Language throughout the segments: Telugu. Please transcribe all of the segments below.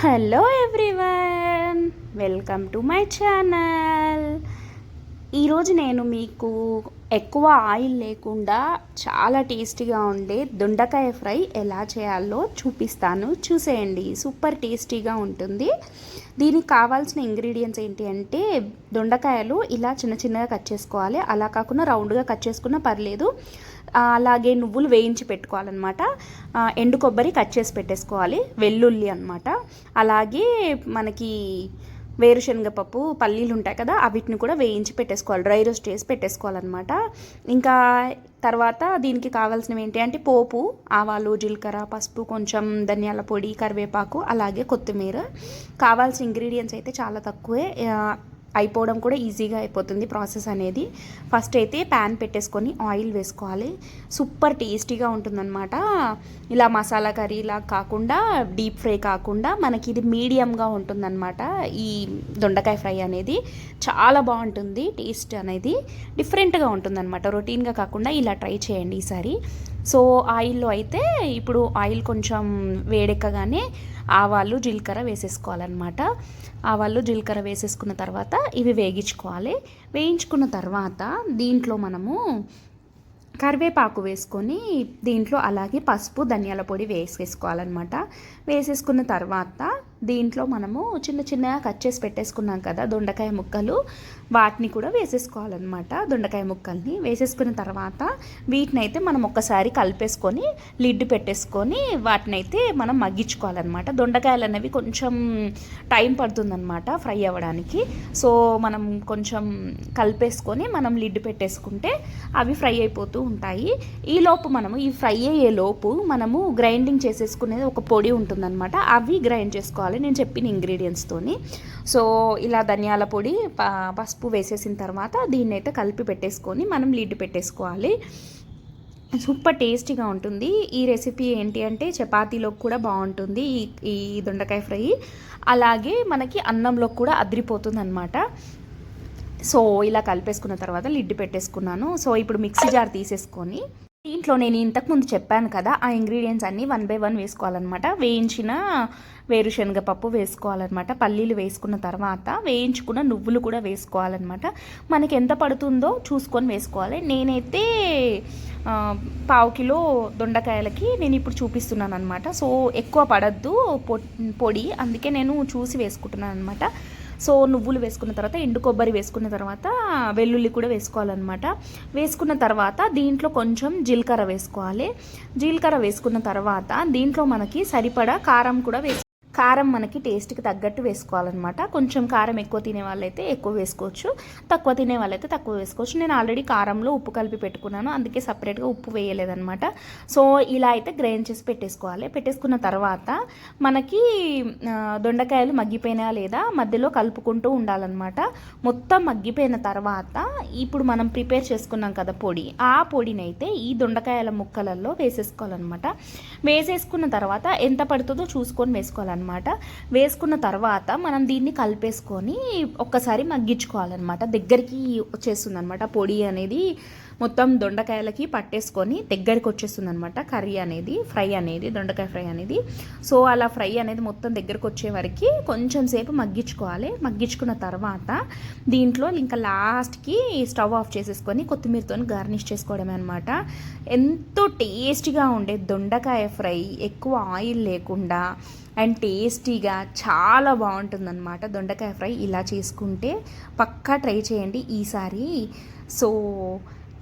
Hello everyone welcome to my channel ఈరోజు నేను మీకు ఎక్కువ ఆయిల్ లేకుండా చాలా టేస్టీగా ఉండే దొండకాయ ఫ్రై ఎలా చేయాలో చూపిస్తాను. చూసేయండి. సూపర్ టేస్టీగా ఉంటుంది. దీనికి కావాల్సిన ఇంగ్రీడియంట్స్ ఏంటి అంటే దొండకాయలు ఇలా చిన్న చిన్నగా కట్ చేసుకోవాలి. అలా కాకుండా రౌండ్గా కట్ చేసుకున్నా పర్లేదు. అలాగే నువ్వులు వేయించి పెట్టుకోవాలన్నమాట. ఎండు కొబ్బరి కట్ చేసి పెట్టేసుకోవాలి. వెల్లుల్లి అనమాట అలాగే మనకి వేరుశనగ పప్పు పల్లీలు ఉంటాయి కదా అవిటిని కూడా వేయించి పెట్టేసుకోవాలి. డ్రై రోస్ట్ చేసి పెట్టేసుకోవాలన్నమాట. ఇంకా తర్వాత దీనికి కావాల్సినవి ఏంటి అంటే పోపు ఆవాలు జీలకర్ర పసుపు కొంచెం ధనియాల పొడి కరివేపాకు అలాగే కొత్తిమీర. కావాల్సిన ఇంగ్రీడియంట్స్ అయితే చాలా తక్కువే. అయిపోవడం కూడా ఈజీగా అయిపోతుంది ప్రాసెస్ అనేది. ఫస్ట్ అయితే ప్యాన్ పెట్టేసుకొని ఆయిల్ వేసుకోవాలి. సూపర్ టేస్టీగా ఉంటుందన్నమాట. ఇలా మసాలా కర్రీ ఇలా కాకుండా డీప్ ఫ్రై కాకుండా మనకి ఇది మీడియంగా ఉంటుందన్నమాట. ఈ దొండకాయ ఫ్రై అనేది చాలా బాగుంటుంది టేస్ట్ అనేది డిఫరెంట్గా ఉంటుందన్నమాట. రొటీన్గా కాకుండా ఇలా ట్రై చేయండి ఈసారి. సో ఆయిల్లో అయితే ఇప్పుడు ఆయిల్ కొంచెం వేడెక్కగానే ఆవాలు జీలకర్ర వేసేసుకోవాలన్నమాట. ఆవాలు జీలకర్ర వేసేసుకున్న తర్వాత ఇవి వేగించుకోవాలి. వేయించుకున్న తర్వాత దీంట్లో మనము కరివేపాకు వేసుకొని దీంట్లో అలాగే పసుపు ధనియాల పొడి వేసేసుకోవాలన్నమాట. వేసేసుకున్న తర్వాత దీంట్లో మనము చిన్న చిన్నగా కట్ చేసి పెట్టేసుకున్నాం కదా దొండకాయ ముక్కలు వాటిని కూడా వేసేసుకోవాలన్నమాట. దొండకాయ ముక్కల్ని వేసేసుకున్న తర్వాత వీటిని అయితే మనం ఒక్కసారి కలిపేసుకొని లిడ్ పెట్టేసుకొని వాటిని అయితే మనం మగ్గించుకోవాలన్నమాట. దొండకాయలు అనేవి కొంచెం టైం పడుతుందన్నమాట ఫ్రై అవ్వడానికి. సో మనం కొంచెం కలిపేసుకొని మనం లిడ్ పెట్టేసుకుంటే అవి ఫ్రై అయిపోతూ ఉంటాయి. ఈ లోపు మనము ఈ ఫ్రై అయ్యే లోపు మనము గ్రైండింగ్ చేసేసుకునేది ఒక పొడి ఉంటుందన్నమాట. అవి గ్రైండ్ చేసుకోవాలి నేను చెప్పిన ఇంగ్రీడియంట్స్తోని సో ఇలా ధనియాల పొడి ప- పసుపు వేసేసిన తర్వాత దీన్ని అయితే కలిపి పెట్టేసుకొని మనం లిడ్ పెట్టేసుకోవాలి. సూపర్ టేస్టీగా ఉంటుంది. ఈ రెసిపీ ఏంటి అంటే చపాతీలోకి కూడా బాగుంటుంది ఈ ఈ దొండకాయ ఫ్రై. అలాగే మనకి అన్నంలో కూడా అద్రిపోతుంది అనమాట సో ఇలా కలిపేసుకున్న తర్వాత లిడ్ పెట్టేసుకున్నాను. సో ఇప్పుడు మిక్సీ జార్ తీసేసుకొని దీంట్లో నేను ఇంతకుముందు చెప్పాను కదా ఆ ఇంగ్రీడియంట్స్ అన్నీ వన్ బై వన్ వేసుకోవాలన్నమాట. వేయించిన వేరుశనగ పప్పు వేసుకోవాలన్నమాట. పల్లీలు వేసుకున్న తర్వాత వేయించుకున్న నువ్వులు కూడా వేసుకోవాలన్నమాట. మనకి ఎంత పడుతుందో చూసుకొని వేసుకోవాలి. నేనైతే పావు కిలో దొండకాయలకి నేను ఇప్పుడు చూపిస్తున్నాను అనమాట సో ఎక్కువ పడద్దు పొ- పొడి. అందుకే నేను చూసి వేసుకుంటున్నాను అనమాట సో నువ్వులు వేసుకున్న తర్వాత ఎండు కొబ్బరి వేసుకున్న తర్వాత వెల్లుల్లి కూడా వేసుకోవాలన్నమాట. వేసుకున్న తర్వాత దీంట్లో కొంచెం జీలకర్ర వేసుకోవాలి. జీలకర్ర వేసుకున్న తర్వాత దీంట్లో మనకి సరిపడా కారం కూడా వేసుకోవాలి కారం మనకి టేస్ట్కి తగ్గట్టు వేసుకోవాలన్నమాట. కొంచెం కారం ఎక్కువ తినే వాళ్ళైతే ఎక్కువ వేసుకోవచ్చు. తక్కువ తినే వాళ్ళైతే తక్కువ వేసుకోవచ్చు. నేను ఆల్రెడీ కారంలో ఉప్పు కలిపి పెట్టుకున్నాను. అందుకే సపరేట్గా ఉప్పు వేయలేదన్నమాట. సో ఇలా అయితే గ్రైండ్ చేసి పెట్టేసుకోవాలి. పెట్టేసుకున్న తర్వాత మనకి దొండకాయలు మగ్గిపోయినా లేదా మధ్యలో కలుపుకుంటూ ఉండాలన్నమాట. మొత్తం మగ్గిపోయిన తర్వాత ఇప్పుడు మనం ప్రిపేర్ చేసుకున్నాం కదా పొడి. ఆ పొడిని అయితే ఈ దొండకాయల ముక్కలలో వేసేసుకోవాలన్నమాట. వేసేసుకున్న తర్వాత ఎంత పడుతుందో చూసుకొని వేసుకోవాలన్నమాట. వేసుకున్న తర్వాత మనం దీన్ని కలిపేసుకొని ఒక్కసారి మగ్గించుకోవాలన్నమాట. దగ్గరికి వచ్చేస్తుంది అనమాట పొడి అనేది మొత్తం దొండకాయలకి పట్టేసుకొని దగ్గరికి వచ్చేస్తుంది అనమాట కర్రీ అనేది ఫ్రై అనేది దొండకాయ ఫ్రై అనేది. సో అలా ఫ్రై అనేది మొత్తం దగ్గరకు వచ్చే వరకు కొంచెం సేపు మగ్గించుకోవాలి. మగ్గించుకున్న తర్వాత దీంట్లో ఇంకా లాస్ట్కి స్టవ్ ఆఫ్ చేసేసుకొని కొత్తిమీరతో గార్నిష్ చేసుకోవడమే అనమాట ఎంతో టేస్టీగా ఉండే దొండకాయ ఫ్రై ఎక్కువ ఆయిల్ లేకుండా అండ్ టేస్టీగా చాలా బాగుంటుందన్నమాట దొండకాయ ఫ్రై. ఇలా చేసుకుంటే పక్కా ట్రై చేయండి ఈసారి. సో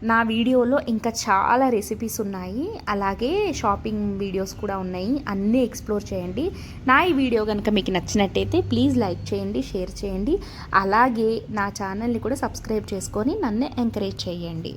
నా వీడియోలో ఇంకా చాలా రెసిపీస్ ఉన్నాయి. అలాగే షాపింగ్ వీడియోస్ కూడా ఉన్నాయి. అన్నీ ఎక్స్ప్లోర్ చేయండి. నా ఈ వీడియో కనుక మీకు నచ్చినట్టయితే ప్లీజ్ లైక్ చేయండి షేర్ చేయండి. అలాగే నా ఛానల్ని కూడా సబ్స్క్రైబ్ చేసుకొని నన్ను ఎంకరేజ్ చేయండి.